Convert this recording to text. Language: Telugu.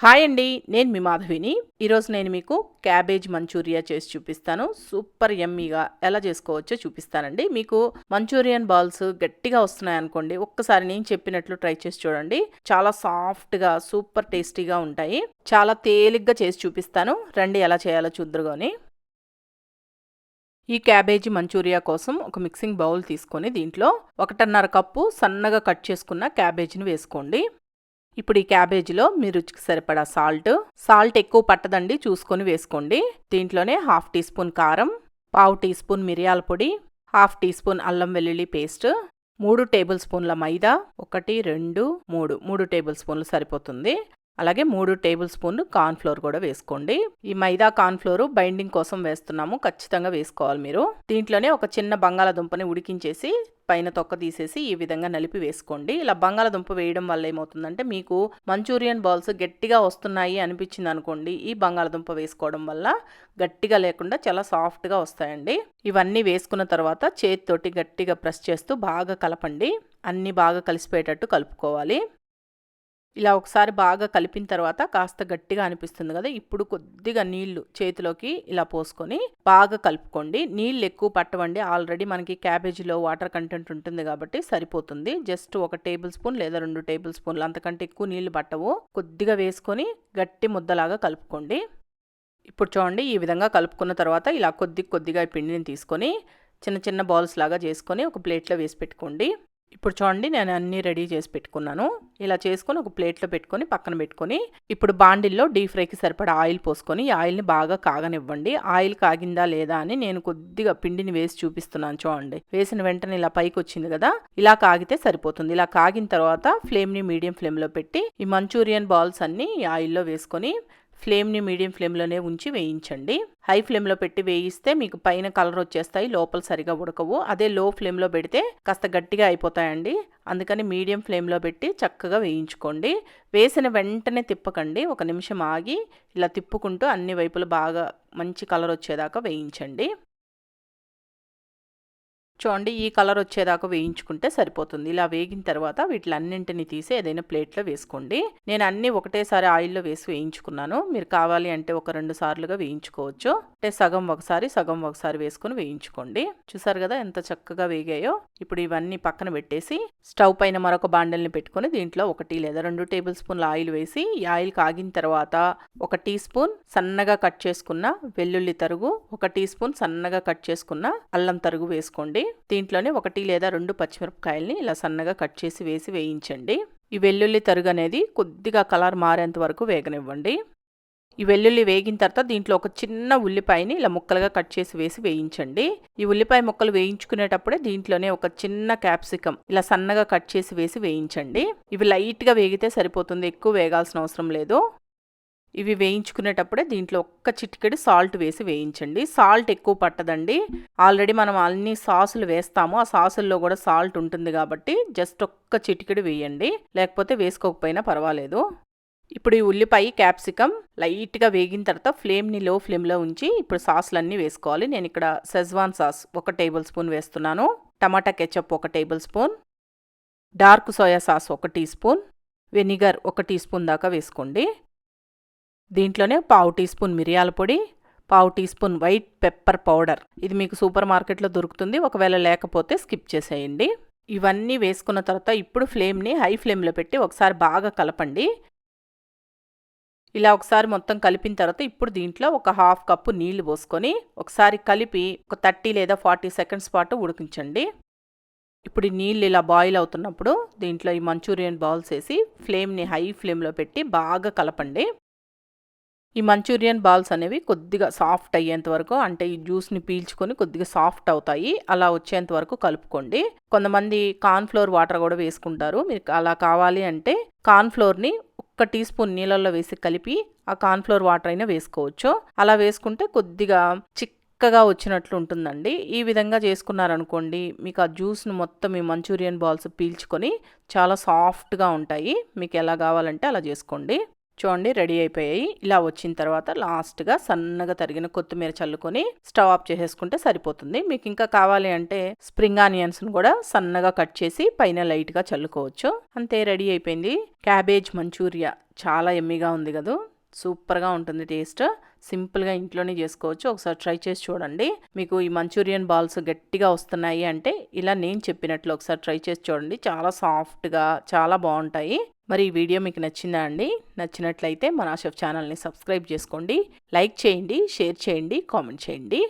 హాయ్ అండి నేను మీ మాధవిని. ఈరోజు నేను మీకు క్యాబేజ్ మంచూరియా చేసి చూపిస్తాను. సూపర్ ఎమ్మీగా ఎలా చేసుకోవచ్చో చూపిస్తానండి. మీకు మంచూరియన్ బాల్స్ గట్టిగా వస్తున్నాయి అనుకోండి ఒక్కసారి నేను చెప్పినట్లు ట్రై చేసి చూడండి. చాలా సాఫ్ట్గా సూపర్ టేస్టీగా ఉంటాయి. చాలా తేలిగ్గా చేసి చూపిస్తాను. రండి ఎలా చేయాలో చూద్దరుగాని ఈ క్యాబేజీ మంచూరియా కోసం ఒక మిక్సింగ్ బౌల్ తీసుకొని దీంట్లో ఒకటిన్నర కప్పు సన్నగా కట్ చేసుకున్న క్యాబేజీని వేసుకోండి. ఇప్పుడు ఈ క్యాబేజీలో మీ రుచికి సరిపడా సాల్ట్. సాల్ట్ ఎక్కువ పట్టదండి చూసుకొని వేసుకోండి. దీంట్లోనే హాఫ్ టీ స్పూన్ కారం పావు టీ స్పూన్ మిరియాల పొడి హాఫ్ టీ స్పూన్ అల్లం వెల్లుల్లి పేస్ట్ మూడు టేబుల్ స్పూన్ల మైదా ఒకటి రెండు మూడు. మూడు టేబుల్ స్పూన్లు సరిపోతుంది. అలాగే మూడు టేబుల్ స్పూన్లు కార్న్ఫ్లోర్ కూడా వేసుకోండి. ఈ మైదా కార్న్ఫ్లోర్ బైండింగ్ కోసం వేస్తున్నాము ఖచ్చితంగా వేసుకోవాలి మీరు. దీంట్లోనే ఒక చిన్న బంగాళాదుంపని ఉడికించేసి పైన తొక్క తీసేసి ఈ విధంగా నలిపి వేసుకోండి. ఇలా బంగాళాదుంప వేయడం వల్ల ఏమవుతుందంటే మీకు మంచూరియన్ బాల్స్ గట్టిగా వస్తున్నాయి అనిపించింది అనుకోండి. ఈ బంగాళాదుంప వేసుకోవడం వల్ల గట్టిగా లేకుండా చాలా సాఫ్ట్గా వస్తాయండి. ఇవన్నీ వేసుకున్న తర్వాత చేతితోటి గట్టిగా ప్రెస్ చేస్తూ బాగా కలపండి. అన్నీ బాగా కలిసిపోయేటట్టు కలుపుకోవాలి. ఇలా ఒకసారి బాగా కలిపిన తర్వాత కాస్త గట్టిగా అనిపిస్తుంది కదా ఇప్పుడు కొద్దిగా నీళ్ళు చేతిలోకి ఇలా పోసుకొని బాగా కలుపుకోండి. నీళ్ళు ఎక్కువ పట్టవండి. ఆల్రెడీ మనకి క్యాబేజీలో వాటర్ కంటెంట్ ఉంటుంది కాబట్టి సరిపోతుంది. జస్ట్ ఒక టేబుల్ స్పూన్ లేదా రెండు టేబుల్ స్పూన్లు అంతకంటే ఎక్కువ నీళ్ళు పట్టవు. కొద్దిగా వేసుకొని గట్టి ముద్దలాగా కలుపుకోండి. ఇప్పుడు చూడండి ఈ విధంగా కలుపుకున్న తర్వాత ఇలా కొద్ది కొద్దిగా పిండిని తీసుకొని చిన్న చిన్న బాల్స్ లాగా చేసుకొని ఒక ప్లేట్లో వేసి పెట్టుకోండి. ఇప్పుడు చూడండి నేను అన్నీ రెడీ చేసి పెట్టుకున్నాను. ఇలా చేసుకొని ఒక ప్లేట్లో పెట్టుకొని పక్కన పెట్టుకొని ఇప్పుడు బాండిల్లో డీప్ ఫ్రైకి సరిపడా ఆయిల్ పోసుకొని ఈ ఆయిల్ని బాగా కాగనివ్వండి. ఆయిల్ కాగిందా లేదా అని నేను కొద్దిగా పిండిని వేసి చూపిస్తున్నాను చూడండి. వేసిన వెంటనే ఇలా పైకి వచ్చింది కదా ఇలా కాగితే సరిపోతుంది. ఇలా కాగిన తర్వాత ఫ్లేమ్ని మీడియం ఫ్లేమ్లో పెట్టి ఈ మంచూరియన్ బాల్స్ అన్నీ ఈ ఆయిల్లో వేసుకొని ఫ్లేమ్ని మీడియం ఫ్లేమ్లోనే ఉంచి వేయించండి. హై ఫ్లేమ్లో పెట్టి వేయిస్తే మీకు పైన కలర్ వచ్చేస్తాయి లోపల సరిగా ఉడకవు. అదే లో ఫ్లేమ్లో పెడితే కాస్త గట్టిగా అయిపోతాయండి. అందుకని మీడియం ఫ్లేమ్లో పెట్టి చక్కగా వేయించుకోండి. వేసిన వెంటనే తిప్పకండి. ఒక నిమిషం ఆగి ఇలా తిప్పుకుంటూ అన్ని వైపులు బాగా మంచి కలర్ వచ్చేదాకా వేయించండి. చూడండి ఈ కలర్ వచ్చేదాకా వేయించుకుంటే సరిపోతుంది. ఇలా వేగిన తర్వాత వీటిలన్నింటినీ తీసి ఏదైనా ప్లేట్లో వేసుకోండి. నేను అన్నీ ఒకటేసారి ఆయిల్లో వేసి వేయించుకున్నాను. మీరు కావాలి అంటే ఒక రెండు సార్లుగా వేయించుకోవచ్చు. అంటే సగం ఒకసారి సగం ఒకసారి వేసుకొని వేయించుకోండి. చూసారు కదా ఎంత చక్కగా వేగాయో? ఇప్పుడు ఇవన్నీ పక్కన పెట్టేసి స్టవ్ పైన మరొక బాండల్ని పెట్టుకొని దీంట్లో ఒకటి లేదా రెండు టేబుల్ స్పూన్ల ఆయిల్ వేసి ఈ ఆయిల్ కాగిన తర్వాత ఒక టీ స్పూన్ సన్నగా కట్ చేసుకున్న వెల్లుల్లి తరుగు ఒక టీ స్పూన్ సన్నగా కట్ చేసుకున్న అల్లం తరుగు వేసుకోండి. దీంట్లోనే ఒకటి లేదా రెండు పచ్చిమిరపకాయల్ని ఇలా సన్నగా కట్ చేసి వేసి వేయించండి. ఈ వెల్లుల్లి తరుగు అనేది కొద్దిగా కలర్ మారేంత వరకు వేగనివ్వండి. ఈ వెల్లుల్లి వేగిన తర్వాత దీంట్లో ఒక చిన్న ఉల్లిపాయని ఇలా ముక్కలుగా కట్ చేసి వేసి వేయించండి. ఈ ఉల్లిపాయ ముక్కలు వేయించుకునేటప్పుడే దీంట్లోనే ఒక చిన్న క్యాప్సికం ఇలా సన్నగా కట్ చేసి వేసి వేయించండి. ఇవి లైట్గా వేగితే సరిపోతుంది ఎక్కువ వేగాల్సిన అవసరం లేదు. ఇవి వేయించుకునేటప్పుడే దీంట్లో ఒక్క చిటికెడు సాల్ట్ వేసి వేయించండి. సాల్ట్ ఎక్కువ పట్టదండి. ఆల్రెడీ మనం అన్ని సాసులు వేస్తాము. ఆ సాసుల్లో కూడా సాల్ట్ ఉంటుంది కాబట్టి జస్ట్ ఒక్క చిటికెడు వేయండి. లేకపోతే వేసుకోకపోయినా పర్వాలేదు. ఇప్పుడు ఈ ఉల్లిపాయ క్యాప్సికమ్ లైట్గా వేగిన తర్వాత ఫ్లేమ్ని లో ఫ్లేమ్లో ఉంచి ఇప్పుడు సాసులన్నీ వేసుకోవాలి. నేను ఇక్కడ సెజ్వాన్ సాస్ ఒక టేబుల్ స్పూన్ వేస్తున్నాను. టమాటా కెచప్ ఒక tablespoon. Dark soya sauce ఒక టీ స్పూన్. వెనిగర్ ఒక టీ స్పూన్ దాకా వేసుకోండి. దీంట్లోనే పావు టీ స్పూన్ మిరియాల పొడి పావు teaspoon white pepper powder. ఇది మీకు సూపర్ మార్కెట్లో దొరుకుతుంది. ఒకవేళ లేకపోతే స్కిప్ చేసేయండి. ఇవన్నీ వేసుకున్న తర్వాత ఇప్పుడు ఫ్లేమ్ని హై ఫ్లేమ్లో పెట్టి ఒకసారి బాగా కలపండి. ఇలా ఒకసారి మొత్తం కలిపిన తర్వాత ఇప్పుడు దీంట్లో ఒక హాఫ్ కప్పు నీళ్ళు పోసుకొని ఒకసారి కలిపి ఒక థర్టీ లేదా ఫార్టీ సెకండ్స్ పాటు ఉడికించండి. ఇప్పుడు ఈ నీళ్ళు ఇలా బాయిల్ అవుతున్నప్పుడు దీంట్లో ఈ మంచూరియన్ బౌల్స్ వేసి ఫ్లేమ్ని హై ఫ్లేమ్లో పెట్టి బాగా కలపండి. ఈ మంచూరియన్ బాల్స్ అనేవి కొద్దిగా సాఫ్ట్ అయ్యేంత వరకు అంటే ఈ జ్యూస్ని పీల్చుకొని కొద్దిగా సాఫ్ట్ అవుతాయి. అలా వచ్చేంత వరకు కలుపుకోండి. కొంతమంది కార్న్ఫ్లోర్ వాటర్ కూడా వేసుకుంటారు. మీకు అలా కావాలి అంటే కార్న్ఫ్లోర్ని ఒక్క టీ స్పూన్ నీళ్ళల్లో వేసి కలిపి ఆ కార్న్ఫ్లోర్ వాటర్ అయినా వేసుకోవచ్చు. అలా వేసుకుంటే కొద్దిగా చిక్కగా వచ్చినట్లు ఉంటుందండి. ఈ విధంగా చేసుకున్నారనుకోండి మీకు ఆ జ్యూస్ను మొత్తం ఈ మంచూరియన్ బాల్స్ పీల్చుకొని చాలా సాఫ్ట్గా ఉంటాయి. మీకు ఎలా కావాలంటే అలా చేసుకోండి. చూడండి రెడీ అయిపోయాయి. ఇలా వచ్చిన తర్వాత లాస్ట్గా సన్నగా తరిగిన కొత్తిమీర చల్లుకొని స్టవ్ ఆఫ్ చేసేసుకుంటే సరిపోతుంది. మీకు ఇంకా కావాలి అంటే స్ప్రింగ్ ఆనియన్స్ను కూడా సన్నగా కట్ చేసి పైన లైట్గా చల్లుకోవచ్చు. అంతే రెడీ అయిపోయింది. క్యాబేజ్ మంచూరియా చాలా ఎమ్మీగా ఉంది కదా. సూపర్గా ఉంటుంది టేస్ట్. సింపుల్గా ఇంట్లోనే చేసుకోవచ్చు. ఒకసారి ట్రై చేసి చూడండి. మీకు ఈ మంచూరియన్ బాల్స్ గట్టిగా వస్తున్నాయి అంటే ఇలా నేను చెప్పినట్లు ఒకసారి ట్రై చేసి చూడండి. చాలా సాఫ్ట్గా చాలా బాగుంటాయి. మరి ఈ వీడియో మీకు నచ్చిందా అండి? నచ్చినట్లయితే మన షెఫ్ ఛానల్ని సబ్స్క్రైబ్ చేసుకోండి. లైక్ చేయండి షేర్ చేయండి కామెంట్ చేయండి.